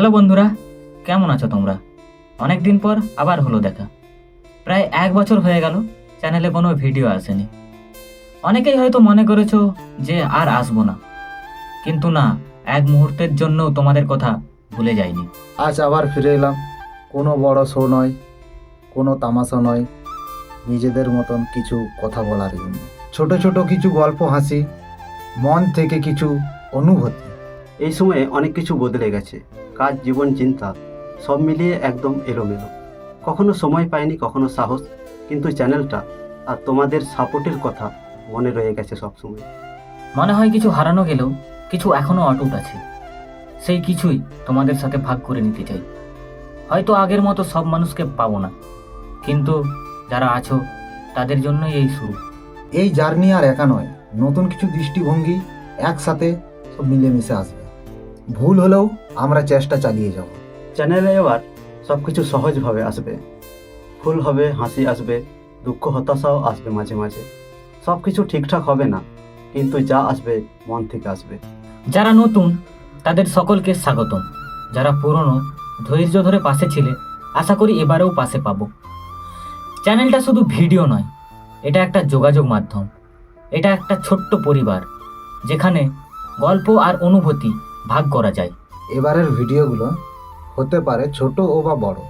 Hello বন্ধুরা কেমন আছো তোমরা? অনেক দিন পর আবার হলো দেখা। প্রায় এক বছর হয়ে গেল চ্যানেলে কোনো ভিডিও আসেনি। অনেকেই হয়তো মনে করেছ যে আর আসব না। কিন্তু না এক মুহূর্তের জন্য তোমাদের কথা ভুলে যাইনি। আজ আবার ফিরে এলাম। কোনো বড় শো নয় কোনো তামাশা নয়। নিজেদের মতন কিছু কথা বলার জন্য। ছোট ছোট কিছু গল্প হাসি মন থেকে কিছু অনুভূতি। এই সময়ে অনেক কিছু বদলে গেছে। কাজ জীবন চিন্তা সব মিলিয়ে একদম এলোমেলো। কখনো সময় পাইনি কখনো সাহস কিন্তু চ্যানেলটা আর তোমাদের সাপোর্টের কথা মনে রয়ে গেছে সবসময়। মনে হয় কিছু হারানো গেলেও কিছু এখনও অটুট আছে। সেই কিছুই তোমাদের সাথে ভাগ করে নিতে চাই। হয়তো আগের মতো সব মানুষকে পাবো না কিন্তু যারা আছো তাদের জন্যই এই শুরু। এই জার্নি আর একা নয় নতুন কিছু দৃষ্টিভঙ্গি একসাথে সব মিলেমিশে আসবে। ভুল হলেও আমরা চেষ্টা চালিয়ে যাব। চ্যানেলে এবার সব কিছু সহজভাবে আসবে। ফুল হবে হাসি আসবে দুঃখ হতাশাও আসবে মাঝে মাঝে। সব কিছু ঠিকঠাক হবে না কিন্তু যা আসবে মন থেকে আসবে। যারা নতুন তাদের সকলকে স্বাগতম। যারা পুরনো ধৈর্য ধরে পাশে ছিলে আশা করি এবারেও পাশে পাবো। চ্যানেলটা শুধু ভিডিও নয় এটা একটা যোগাযোগ মাধ্যম। এটা একটা ছোট্ট পরিবার যেখানে গল্প আর অনুভূতি ভাগ করা যায়। এবারের ভিডিওগুলো হতে পারে ছোট ও বা বড়।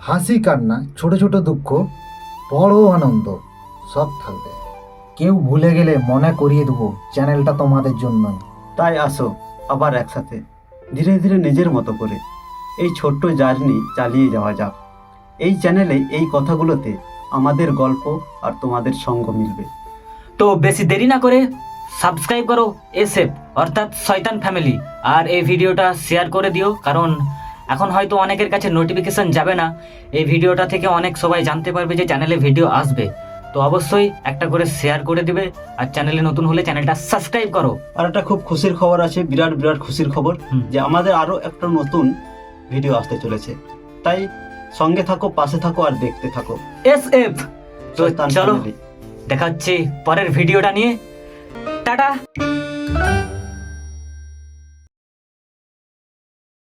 হাসি কান্না ছোট ছোট দুঃখ বড় আনন্দ সব থাকবে। কেউ ভুলে গেলে মনে করিয়ে দেবো চ্যানেলটা তোমাদের জন্যই। তাই আসো আবার একসাথে ধীরে ধীরে নিজের মতো করে এই ছোট্ট জার্নি চালিয়ে যাওয়া যাক। এই চ্যানেলে এই কথাগুলোতে আমাদের গল্প আর তোমাদের সঙ্গ মিলবে। তো বেশি দেরি না করে সাবস্ক্রাইব করো এসএফ অর্থাৎ শয়তান ফ্যামিলি আর এই ভিডিওটা শেয়ার করে দিও কারণ এখন হয়তো অনেকের কাছে নোটিফিকেশন যাবে না। এই ভিডিওটা থেকে অনেক সবাই জানতে পারবে যে চ্যানেলে ভিডিও আসবে। তো অবশ্যই একটা করে শেয়ার করে দিবে আর চ্যানেলে নতুন হলে চ্যানেলটা সাবস্ক্রাইব করো। আর একটা খুব খুশির খবর আছে বিরাট বিরাট খুশির খবর। যে আমাদের আরও একটা নতুন ভিডিও আসতে চলেছে। তাই সঙ্গে থাকো পাশে থাকো আর দেখতে থাকো। এসএফ। তো চলো। দেখা হচ্ছে পরের ভিডিওটা নিয়ে। ടാടാ